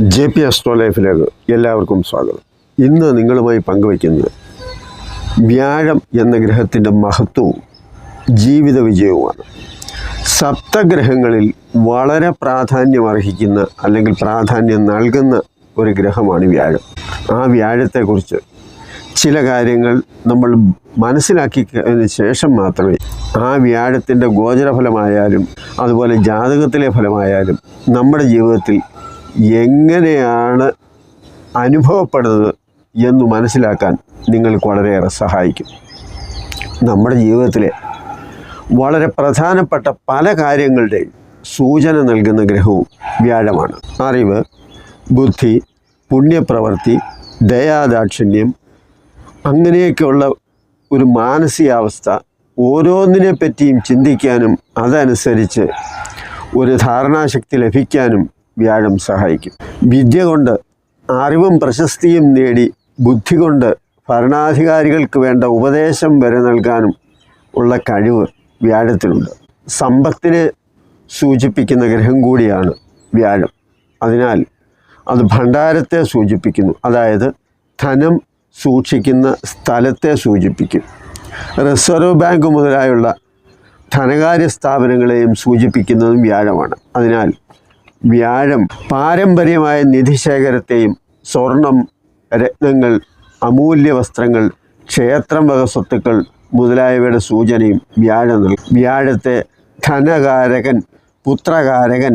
J P astro ലൈഫിലേക്ക് എല്ലാവർക്കും സ്വാഗതം. ഇന്ന് നിങ്ങളുമായി പങ്കുവയ്ക്കുന്നത് വ്യാഴം എന്ന ഗ്രഹത്തിന്റെ മഹത്വവും ജീവിത വിജയവുമാണ്. സപ്തഗ്രഹങ്ങളിൽ വളരെ പ്രാധാന്യം അർഹിക്കുന്ന അല്ലെങ്കിൽ പ്രാധാന്യം നൽകുന്ന ഒരു ഗ്രഹമാണ് വ്യാഴം. ആ വ്യാഴത്തെക്കുറിച്ച് ചില കാര്യങ്ങൾ നമ്മൾ മനസ്സിലാക്കിയതിന് ശേഷം മാത്രമേ ആ വ്യാഴത്തിന്റെ ഗോചരഫലമായാലും അതുപോലെ ജാതകത്തിലെ ഫലമായാലും നമ്മുടെ ജീവിതത്തിൽ എങ്ങനെയാണ് അനുഭവപ്പെടുന്നത് എന്ന് മനസ്സിലാക്കാൻ നിങ്ങൾക്ക് വളരെയേറെ സഹായിക്കും. നമ്മുടെ ജീവിതത്തിലെ വളരെ പ്രധാനപ്പെട്ട പല കാര്യങ്ങളുടെയും സൂചന നൽകുന്ന ഗ്രഹവും വ്യാഴമാണ്. അറിവ് ബുദ്ധി പുണ്യപ്രവൃത്തി ദയാദാക്ഷിണ്യം അങ്ങനെയൊക്കെയുള്ള ഒരു മാനസികാവസ്ഥ ഓരോന്നിനെ പറ്റിയും ചിന്തിക്കാനും അതനുസരിച്ച് ഒരു ധാരണാശക്തി ലഭിക്കാനും വ്യാഴം സഹായിക്കും. വിദ്യ കൊണ്ട് അറിവും പ്രശസ്തിയും നേടി ബുദ്ധി കൊണ്ട് ഭരണാധികാരികൾക്ക് വേണ്ട ഉപദേശം വരെ നൽകാനും ഉള്ള കഴിവ് വ്യാഴത്തിനുണ്ട്. സമ്പത്തിനെ സൂചിപ്പിക്കുന്ന ഗ്രഹം കൂടിയാണ് വ്യാഴം. അതിനാൽ അത് ഭണ്ഡാരത്തെ സൂചിപ്പിക്കുന്നു. അതായത് ധനം സൂക്ഷിക്കുന്ന സ്ഥലത്തെ സൂചിപ്പിക്കും. റിസർവ് ബാങ്ക് മുതലായുള്ള ധനകാര്യ സ്ഥാപനങ്ങളെയും സൂചിപ്പിക്കുന്നതും വ്യാഴമാണ്. അതിനാൽ വ്യാഴം പാരമ്പര്യമായ നിധിശേഖരത്തെയും സ്വർണം രത്നങ്ങൾ അമൂല്യ വസ്ത്രങ്ങൾ ക്ഷേത്രം വക സ്വത്തുക്കൾ മുതലായവയുടെ സൂചനയും വ്യാഴം നൽകും വ്യാഴത്തെ ധനകാരകൻ പുത്രകാരകൻ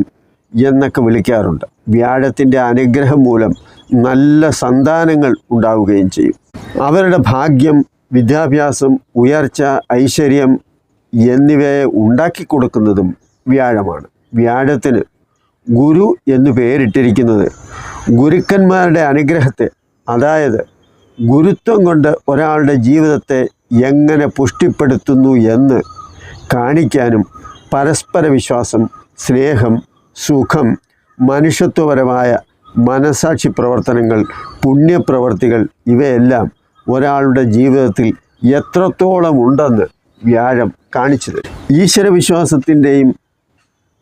എന്നൊക്കെ വിളിക്കാറുണ്ട്. വ്യാഴത്തിന്റെ അനുഗ്രഹം മൂലം നല്ല സന്താനങ്ങൾ ഉണ്ടാവുകയും ചെയ്യും. അവരുടെ ഭാഗ്യം വിദ്യാഭ്യാസം ഉയർച്ച ഐശ്വര്യം എന്നിവയെ ഉണ്ടാക്കി കൊടുക്കുന്നതും വ്യാഴമാണ്. വ്യാഴത്തിന് ഗുരു എന്ന് പേരിട്ടിരിക്കുന്നത്. ഗുരുക്കന്മാരുടെ അനുഗ്രഹത്തെ അതായത് ഗുരുത്വം കൊണ്ട് ഒരാളുടെ ജീവിതത്തെ എങ്ങനെ പുഷ്ടിപ്പെടുത്തുന്നു എന്ന് കാണിക്കാനും പരസ്പര വിശ്വാസം സ്നേഹം സുഖം മനുഷ്യത്വപരമായ മനസാക്ഷി പ്രവർത്തനങ്ങൾ പുണ്യപ്രവർത്തികൾ ഇവയെല്ലാം ഒരാളുടെ ജീവിതത്തിൽ എത്രത്തോളം ഉണ്ടെന്ന് വ്യാഴം കാണിച്ചു ഈശ്വരവിശ്വാസത്തിന്റെയും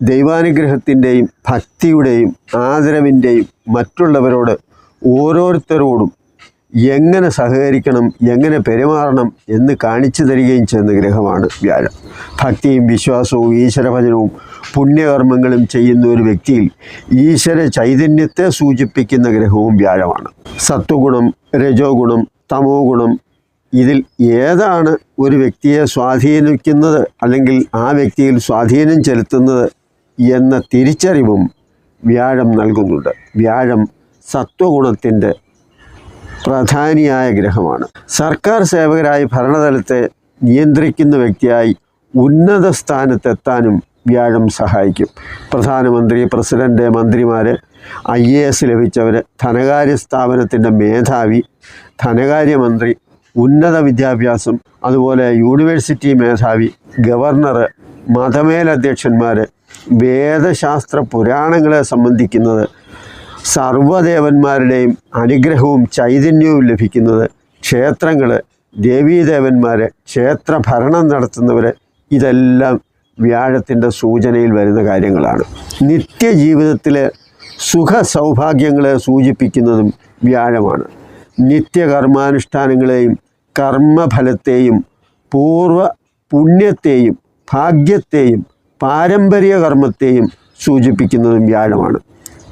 ദൈവാനുഗ്രഹത്തിന്റെയും ഭക്തിയുടെയും ആദരവിന്റെയും മറ്റുള്ളവരോട് ഓരോരുത്തരോടും എങ്ങനെ സഹകരിക്കണം എങ്ങനെ പെരുമാറണം എന്ന് കാണിച്ചു തരികയും ചെയ്യുന്ന ഗ്രഹമാണ് വ്യാഴം. ഭക്തിയും വിശ്വാസവും ഈശ്വരഭജനവും പുണ്യകർമ്മങ്ങളും ചെയ്യുന്ന ഒരു വ്യക്തിയിൽ ഈശ്വര ചൈതന്യത്തെ സൂചിപ്പിക്കുന്ന ഗ്രഹവും വ്യാഴമാണ്. സത്വഗുണം രജോ ഗുണം തമോ ഗുണം ഇതിൽ ഏതാണ് ഒരു വ്യക്തിയെ സ്വാധീനിക്കുന്നത് അല്ലെങ്കിൽ ആ വ്യക്തിയിൽ സ്വാധീനം ചെലുത്തുന്നത് എന്ന തിരിച്ചറിവും വ്യാഴം നൽകുന്നുണ്ട്. വ്യാഴം സത്വഗുണത്തിന്റെ പ്രധാനിയായ ഗ്രഹമാണ്. സർക്കാർ സേവകരായി ഭരണതലത്തെ നിയന്ത്രിക്കുന്ന വ്യക്തിയായി ഉന്നത സ്ഥാനത്തെത്താനും വ്യാഴം സഹായിക്കും. പ്രധാനമന്ത്രി പ്രസിഡന്റ് മന്ത്രിമാർ ഐ എ എസ് ലഭിച്ചവർ ധനകാര്യ സ്ഥാപനത്തിന്റെ മേധാവി ധനകാര്യമന്ത്രി ഉന്നത വിദ്യാഭ്യാസം അതുപോലെ യൂണിവേഴ്സിറ്റി മേധാവി ഗവർണർ മതമേലധ്യക്ഷന്മാർ വേദശാസ്ത്ര പുരാണങ്ങളെ സംബന്ധിക്കുന്നത് സർവദേവന്മാരുടെയും അനുഗ്രഹവും ചൈതന്യവും ലഭിക്കുന്നത് ക്ഷേത്രങ്ങൾ ദേവീദേവന്മാർ ക്ഷേത്ര ഭരണം നടത്തുന്നവർ ഇതെല്ലാം വ്യാഴത്തിന്റെ സൂചനയിൽ വരുന്ന കാര്യങ്ങളാണ്. നിത്യജീവിതത്തിലെ സുഖ സൗഭാഗ്യങ്ങളെ സൂചിപ്പിക്കുന്നതും വ്യാഴമാണ്. നിത്യകർമാനുഷ്ഠാനങ്ങളെയും കർമ്മഫലത്തെയും പൂർവ പുണ്യത്തെയും ഭാഗ്യത്തെയും പാരമ്പര്യ കർമ്മത്തെയും സൂചിപ്പിക്കുന്നതും വ്യാഴമാണ്.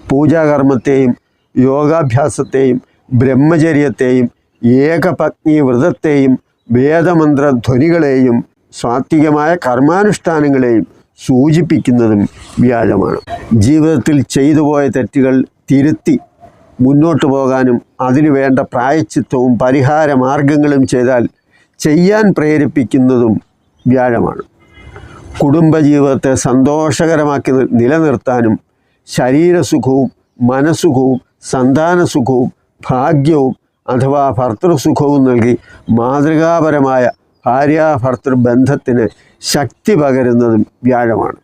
പൂജാകർമ്മത്തെയും യോഗാഭ്യാസത്തെയും ബ്രഹ്മചര്യത്തെയും ഏകപത്നി വ്രതത്തെയും വേദമന്ത്ര ധ്വനികളെയും സാത്വികമായ കർമാനുഷ്ഠാനങ്ങളെയും സൂചിപ്പിക്കുന്നതും വ്യാഴമാണ്. ജീവിതത്തിൽ ചെയ്തുപോയ തെറ്റുകൾ തിരുത്തി മുന്നോട്ട് പോകാനും അതിനു വേണ്ട പ്രായച്ചിത്വവും പരിഹാര മാർഗങ്ങളും ചെയ്താൽ ചെയ്യാൻ പ്രേരിപ്പിക്കുന്നതും വ്യാഴമാണ്. കുടുംബജീവിതത്തെ സന്തോഷകരമാക്കി നിലനിർത്താനും ശരീരസുഖവും മനസ്സുഖവും സന്താനസുഖവും ഭാഗ്യവും അഥവാ ഭർത്തൃസുഖവും നൽകി മാതൃകാപരമായ ഭാര്യാഭർത്തൃ ബന്ധത്തിന് ശക്തി പകരുന്നതും വ്യാഴമാണ്.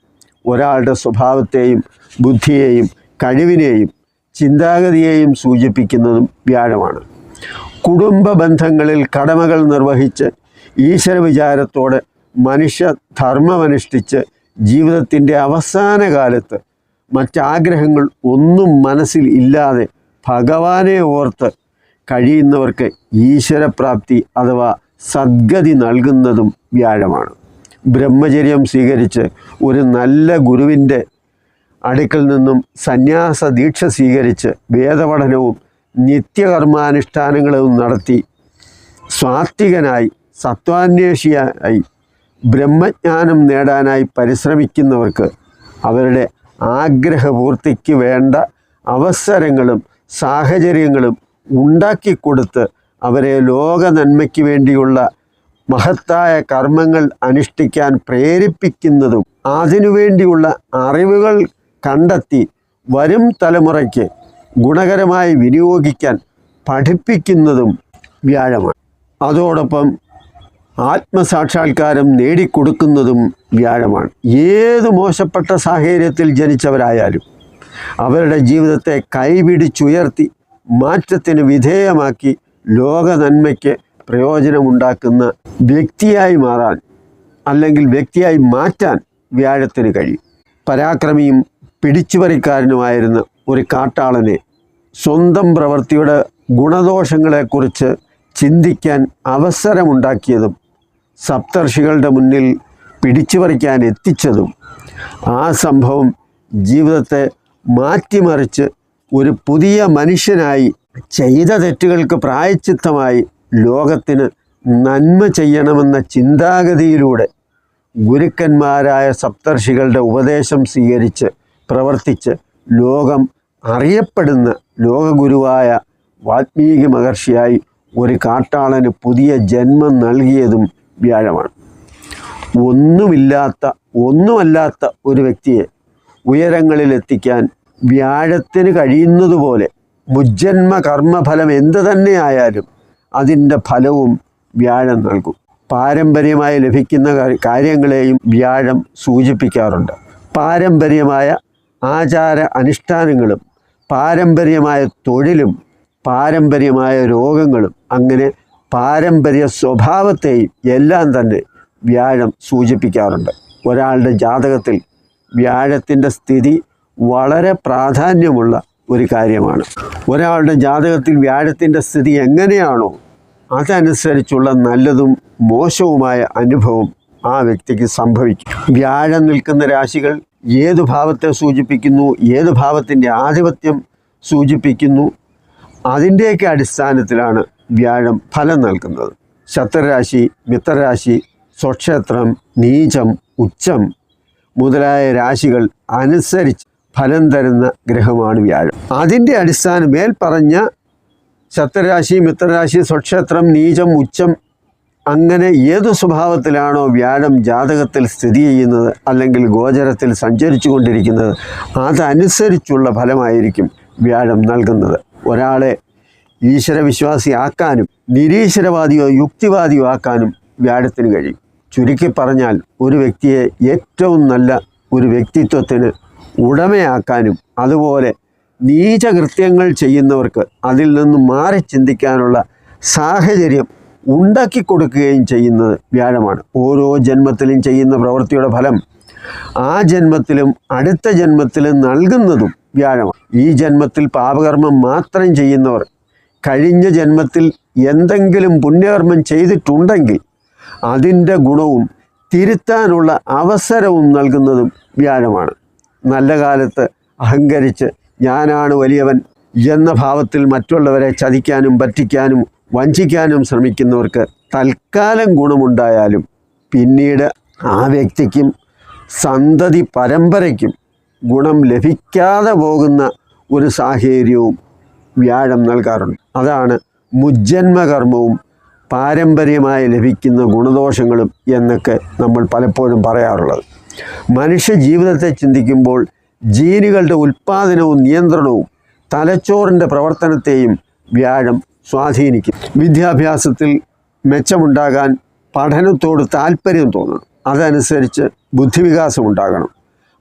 ഒരാളുടെ സ്വഭാവത്തെയും ബുദ്ധിയെയും കഴിവിനെയും ചിന്താഗതിയെയും സൂചിപ്പിക്കുന്നതും വ്യാഴമാണ്. കുടുംബ ബന്ധങ്ങളിൽ കടമകൾ നിർവഹിച്ച് ഈശ്വര വിചാരത്തോടെ മനുഷ്യ ധർമ്മമനുഷ്ഠിച്ച് ജീവിതത്തിന്റെ അവസാന കാലത്ത് മറ്റാഗ്രഹങ്ങൾ ഒന്നും മനസ്സിൽ ഇല്ലാതെ ഭഗവാനെ ഓർത്ത് കഴിയുന്നവർക്ക് ഈശ്വരപ്രാപ്തി അഥവാ സദ്ഗതി നൽകുന്നതും വ്യാഴമാണ്. ബ്രഹ്മചര്യം സ്വീകരിച്ച് ഒരു നല്ല ഗുരുവിന്റെ അടുക്കൽ നിന്നും സന്യാസ ദീക്ഷ സ്വീകരിച്ച് വേദപഠനവും നിത്യകർമാനുഷ്ഠാനങ്ങളും നടത്തി സ്വാത്വികനായി സത്വാന്വേഷിയായി ബ്രഹ്മജ്ഞാനം നേടാനായി പരിശ്രമിക്കുന്നവർക്ക് അവരുടെ ആഗ്രഹപൂർത്തിക്ക് വേണ്ട അവസരങ്ങളും സാഹചര്യങ്ങളും ഉണ്ടാക്കിക്കൊടുത്ത് അവരെ ലോക നന്മയ്ക്ക് വേണ്ടിയുള്ള മഹത്തായ കർമ്മങ്ങൾ അനുഷ്ഠിക്കാൻ പ്രേരിപ്പിക്കുന്നതും അതിനുവേണ്ടിയുള്ള അറിവുകൾ കണ്ടെത്തി വരും തലമുറയ്ക്ക് ഗുണകരമായി വിനിയോഗിക്കാൻ പഠിപ്പിക്കുന്നതും വ്യാഴമാണ്. അതോടൊപ്പം ആത്മസാക്ഷാത്കാരം നേടിക്കൊടുക്കുന്നതും വ്യാഴമാണ്. ഏത് മോശപ്പെട്ട സാഹചര്യത്തിൽ ജനിച്ചവരായാലും അവരുടെ ജീവിതത്തെ കൈപിടിച്ചുയർത്തി മാറ്റത്തിന് വിധേയമാക്കി ലോക നന്മയ്ക്ക് പ്രയോജനമുണ്ടാക്കുന്ന വ്യക്തിയായി മാറാൻ അല്ലെങ്കിൽ വ്യക്തിയായി മാറ്റാൻ വ്യാഴത്തിന് കഴിയും. പരാക്രമിയും പിടിച്ചുപറിക്കാരനുമായിരുന്ന ഒരു കാട്ടാളനെ സ്വന്തം പ്രവൃത്തിയുടെ ഗുണദോഷങ്ങളെക്കുറിച്ച് ചിന്തിക്കാൻ അവസരമുണ്ടാക്കിയതും സപ്തർഷികളുടെ മുന്നിൽ പിടിച്ചുപറിക്കാൻ എത്തിച്ചതും ആ സംഭവം ജീവിതത്തെ മാറ്റിമറിച്ച് ഒരു പുതിയ മനുഷ്യനായി ചെയ്ത തെറ്റുകൾക്ക് പ്രായച്ചിത്തമായി ലോകത്തിന് നന്മ ചെയ്യണമെന്ന ചിന്താഗതിയിലൂടെ ഗുരുക്കന്മാരായ സപ്തർഷികളുടെ ഉപദേശം സ്വീകരിച്ച് പ്രവർത്തിച്ച് ലോകം അറിയപ്പെടുന്ന ലോകഗുരുവായ വാത്മീകി മഹർഷിയായി ഒരു കാട്ടാളന് പുതിയ ജന്മം നൽകിയതും വ്യാഴമാണ്. ഒന്നുമില്ലാത്ത ഒന്നുമല്ലാത്ത ഒരു വ്യക്തിയെ ഉയരങ്ങളിൽ എത്തിക്കാൻ വ്യാഴത്തിന് കഴിയുന്നതുപോലെ മുജ്ജന്മ കർമ്മഫലം എന്ത് തന്നെയായാലും അതിന്റെ ഫലവും വ്യാഴം നൽകും. പാരമ്പര്യമായി ലഭിക്കുന്ന കാര്യങ്ങളെയും വ്യാഴം സൂചിപ്പിക്കാറുണ്ട്. പാരമ്പര്യമായ ആചാര അനുഷ്ഠാനങ്ങളും പാരമ്പര്യമായ തൊഴിലും പാരമ്പര്യമായ രോഗങ്ങളും അങ്ങനെ പാരമ്പര്യ സ്വഭാവത്തെയും എല്ലാം തന്നെ വ്യാഴം സൂചിപ്പിക്കാറുണ്ട്. ഒരാളുടെ ജാതകത്തിൽ വ്യാഴത്തിന്റെ സ്ഥിതി വളരെ പ്രാധാന്യമുള്ള ഒരു കാര്യമാണ്. ഒരാളുടെ ജാതകത്തിൽ വ്യാഴത്തിന്റെ സ്ഥിതി എങ്ങനെയാണോ അതനുസരിച്ചുള്ള നല്ലതും മോശവുമായ അനുഭവം ആ വ്യക്തിക്ക് സംഭവിക്കും. വ്യാഴം നിൽക്കുന്ന രാശികൾ ഏത് ഭാവത്തെ സൂചിപ്പിക്കുന്നു ഏത് ഭാവത്തിന്റെ ആധിപത്യം സൂചിപ്പിക്കുന്നു അതിന്റെയൊക്കെ അടിസ്ഥാനത്തിലാണ് വ്യാഴം ഫലം നൽകുന്നത്. ശത്രുരാശി മിത്രരാശി സ്വക്ഷേത്രം നീചം ഉച്ചം മുതലായ രാശികൾ അനുസരിച്ച് ഫലം തരുന്ന ഗ്രഹമാണ് വ്യാഴം. അതിന്റെ അടിസ്ഥാനം മേൽ പറഞ്ഞ ശത്രുരാശി മിത്രരാശി സ്വക്ഷേത്രം നീചം ഉച്ചം അങ്ങനെ ഏതു സ്വഭാവത്തിലാണോ വ്യാഴം ജാതകത്തിൽ സ്ഥിതി ചെയ്യുന്നത് അല്ലെങ്കിൽ ഗോചരത്തിൽ സഞ്ചരിച്ചു കൊണ്ടിരിക്കുന്നത് അതനുസരിച്ചുള്ള ഫലമായിരിക്കും വ്യാഴം നൽകുന്നത്. ഒരാളെ ഈശ്വരവിശ്വാസിയാക്കാനും നിരീശ്വരവാദിയോ യുക്തിവാദിയോ ആക്കാനും വ്യാഴത്തിന് കഴിയും. ചുരുക്കി പറഞ്ഞാൽ ഒരു വ്യക്തിയെ ഏറ്റവും നല്ല ഒരു വ്യക്തിത്വത്തിന് ഉടമയാക്കാനും അതുപോലെ നീചകൃത്യങ്ങൾ ചെയ്യുന്നവർക്ക് അതിൽ നിന്ന് മാറി ചിന്തിക്കാനുള്ള സാഹചര്യം ഉണ്ടാക്കി കൊടുക്കുകയും ചെയ്യുന്നത് വ്യാഴമാണ്. ഓരോ ജന്മത്തിലും ചെയ്യുന്ന പ്രവൃത്തിയുടെ ഫലം ആ ജന്മത്തിലും അടുത്ത ജന്മത്തിലും നൽകുന്നതും വ്യാഴമാണ്. ഈ ജന്മത്തിൽ പാപകർമ്മം മാത്രം ചെയ്യുന്നവർ കഴിഞ്ഞ ജന്മത്തിൽ എന്തെങ്കിലും പുണ്യകർമ്മം ചെയ്തിട്ടുണ്ടെങ്കിൽ അതിന്റെ ഗുണവും തിരുത്താനുള്ള അവസരവും നൽകുന്നതും വ്യാഴമാണ്. നല്ല കാലത്ത് അഹങ്കരിച്ച് ഞാനാണ് വലിയവൻ എന്ന ഭാവത്തിൽ മറ്റുള്ളവരെ ചതിക്കാനും പറ്റിക്കാനും വഞ്ചിക്കാനും ശ്രമിക്കുന്നവർക്ക് തൽക്കാലം ഗുണമുണ്ടായാലും പിന്നീട് ആ വ്യക്തിക്കും സന്തതി പരമ്പരയ്ക്കും ഗുണം ലഭിക്കാതെ പോകുന്ന ഒരു സാഹചര്യവും വ്യാഴം നൽകാറുണ്ട്. അതാണ് മുജ്ജന്മകർമ്മവും പാരമ്പര്യമായി ലഭിക്കുന്ന ഗുണദോഷങ്ങളും എന്നൊക്കെ നമ്മൾ പലപ്പോഴും പറയാറുള്ളത്. മനുഷ്യ ജീവിതത്തെ ചിന്തിക്കുമ്പോൾ ജീനുകളുടെ ഉൽപ്പാദനവും നിയന്ത്രണവും തലച്ചോറിന്റെ പ്രവർത്തനത്തെയും വ്യാഴം സ്വാധീനിക്കും. വിദ്യാഭ്യാസത്തിൽ മെച്ചമുണ്ടാകാൻ പഠനത്തോട് താല്പര്യം തോന്നണം. അതനുസരിച്ച് ബുദ്ധിവികാസം ഉണ്ടാകണം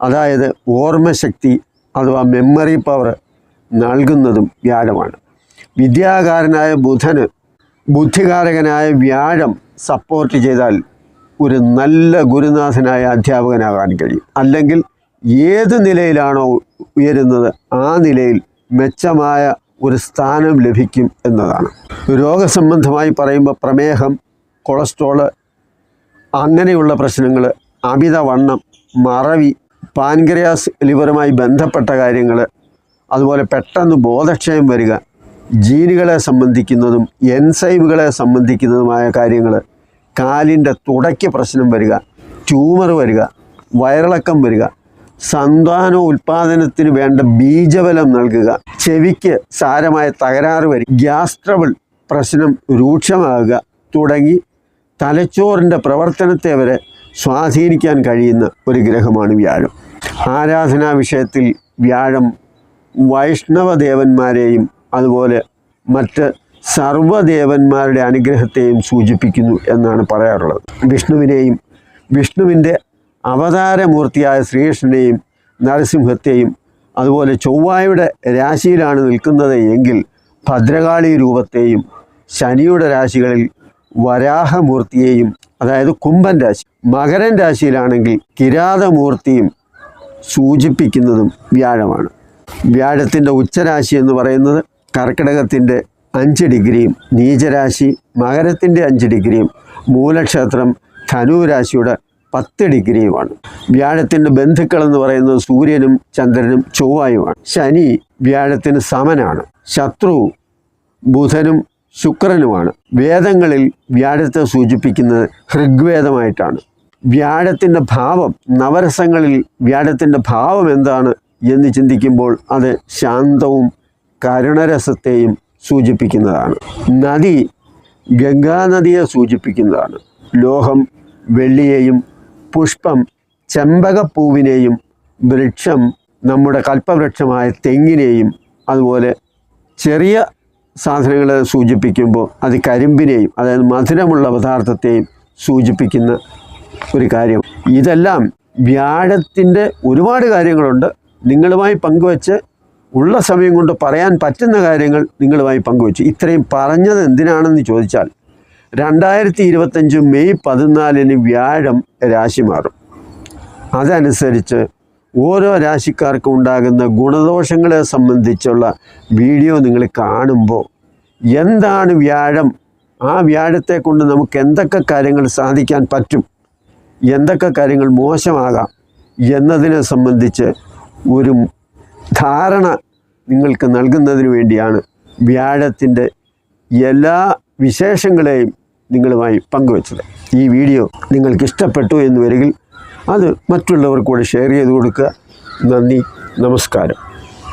അതായത് ഓർമ്മശക്തി അഥവാ മെമ്മറി പവർ നൽകുന്നതും വ്യാഴമാണ്. വിദ്യാകാരനായ ബുധന് ബുദ്ധികാരകനായ വ്യാഴം സപ്പോർട്ട് ചെയ്താൽ ഒരു നല്ല ഗുരുനാഥനായ അധ്യാപകനാകാൻ കഴിയും. അല്ലെങ്കിൽ ഏത് നിലയിലാണോ ഉയരുന്നത് ആ നിലയിൽ മെച്ചമായ ഒരു സ്ഥാനം ലഭിക്കും എന്നതാണ്. രോഗസംബന്ധമായി പറയുമ്പോൾ പ്രമേഹം കൊളസ്ട്രോൾ അങ്ങനെയുള്ള പ്രശ്നങ്ങൾ അമിതവണ്ണം മറവി പാൻക്രിയാസ് ലിവറുമായി ബന്ധപ്പെട്ട കാര്യങ്ങൾ അതുപോലെ പെട്ടെന്ന് ബോധക്ഷയം വരിക ജീനുകളെ സംബന്ധിക്കുന്നതും എൻസൈമുകളെ സംബന്ധിക്കുന്നതുമായ കാര്യങ്ങൾ കാലിന്റെ തുടയ്ക്ക് പ്രശ്നം വരിക ട്യൂമർ വരിക വയറിളക്കം വരിക സന്താന ഉൽപാദനത്തിന് വേണ്ട ബീജബലം നൽകുക ചെവിക്ക് സാരമായ തകരാറ് വരിക ഗ്യാസ് ട്രബിൾ പ്രശ്നം രൂക്ഷമാകുക തുടങ്ങി തലച്ചോറിന്റെ പ്രവർത്തനത്തെ വരെ സ്വാധീനിക്കാൻ കഴിയുന്ന ഒരു ഗ്രഹമാണ് വ്യാഴം. ആരാധനാ വിഷയത്തിൽ വ്യാഴം വൈഷ്ണവ ദേവന്മാരെയും അതുപോലെ മറ്റ് സർവദേവന്മാരുടെ അനുഗ്രഹത്തെയും സൂചിപ്പിക്കുന്നു എന്നാണ് പറയാറുള്ളത്. വിഷ്ണുവിനെയും വിഷ്ണുവിന്റെ അവതാരമൂർത്തിയായ ശ്രീകൃഷ്ണനെയും നരസിംഹത്തെയും അതുപോലെ ചൊവ്വായുടെ രാശിയിലാണ് നിൽക്കുന്നത് എങ്കിൽ ഭദ്രകാളി രൂപത്തെയും ശനിയുടെ രാശികളിൽ വരാഹമൂർത്തിയെയും അതായത് കുംഭൻ രാശി മകരൻ രാശിയിലാണെങ്കിൽ കിരാതമൂർത്തിയും സൂചിപ്പിക്കുന്നതും വ്യാഴമാണ്. വ്യാഴത്തിന്റെ ഉച്ചരാശി എന്ന് പറയുന്നത് കർക്കിടകത്തിന്റെ അഞ്ച് ഡിഗ്രിയും നീചരാശി മകരത്തിന്റെ അഞ്ച് ഡിഗ്രിയും മൂലക്ഷേത്രം ധനുരാശിയുടെ പത്ത് ഡിഗ്രിയുമാണ്. വ്യാഴത്തിന്റെ ബന്ധുക്കൾ എന്ന് പറയുന്നത് സൂര്യനും ചന്ദ്രനും ചൊവ്വായുമാണ്. ശനി വ്യാഴത്തിന് സമനാണ്. ശത്രു ബുധനും ശുക്രനുമാണ്. വേദങ്ങളിൽ വ്യാഴത്തെ സൂചിപ്പിക്കുന്നത് ഋഗ്വേദമായിട്ടാണ്. വ്യാഴത്തിന്റെ ഭാവം നവരസങ്ങളിൽ വ്യാഴത്തിന്റെ ഭാവം എന്താണ്? എന്ന് ചിന്തിക്കുമ്പോൾ അത് ശാന്തവും കരുണരസത്തെയും സൂചിപ്പിക്കുന്നതാണ്. നദി ഗംഗാനദിയെ സൂചിപ്പിക്കുന്നതാണ്. ലോഹം വെള്ളിയെയും പുഷ്പം ചെമ്പകപ്പൂവിനെയും വൃക്ഷം നമ്മുടെ കൽപ്പവൃക്ഷമായ തെങ്ങിനെയും അതുപോലെ ചെറിയ സാധനങ്ങളെ സൂചിപ്പിക്കുമ്പോൾ അത് കരിമ്പിനെയും അതായത് മധുരമുള്ള പദാർത്ഥത്തെയും സൂചിപ്പിക്കുന്ന ഒരു കാര്യം. ഇതെല്ലാം വ്യാഴത്തിന്റെ ഒരുപാട് കാര്യങ്ങളുണ്ട്. നിങ്ങളുമായി പങ്കുവച്ച് ഉള്ള സമയം കൊണ്ട് പറയാൻ പറ്റുന്ന കാര്യങ്ങൾ നിങ്ങളുമായി പങ്കുവച്ചു. ഇത്രയും പറഞ്ഞത് എന്തിനാണെന്ന് ചോദിച്ചാൽ രണ്ടായിരത്തി ഇരുപത്തഞ്ച് മെയ് പതിനാലിന് വ്യാഴം രാശി മാറും. അതനുസരിച്ച് ഓരോ രാശിക്കാർക്കും ഉണ്ടാകുന്ന ഗുണദോഷങ്ങളെ സംബന്ധിച്ചുള്ള വീഡിയോ നിങ്ങൾ കാണുമ്പോൾ എന്താണ് വ്യാഴം? ആ വ്യാഴത്തെ കൊണ്ട് നമുക്ക് എന്തൊക്കെ കാര്യങ്ങൾ സാധിക്കാൻ പറ്റും? എന്തൊക്കെ കാര്യങ്ങൾ മോശമാകാം? എന്നതിനെ സംബന്ധിച്ച് ഒരു ധാരണ നിങ്ങൾക്ക് നൽകുന്നതിന് വേണ്ടിയാണ് വ്യാഴത്തിന്റെ എല്ലാ വിശേഷങ്ങളെയും നിങ്ങളുമായി പങ്കുവച്ചത്. ഈ വീഡിയോ നിങ്ങൾക്ക് ഇഷ്ടപ്പെട്ടു എന്ന് വരികിൽ അത് മറ്റുള്ളവർക്കൂടെ ഷെയർ ചെയ്ത് കൊടുക്കുക. നന്ദി നമസ്കാരം.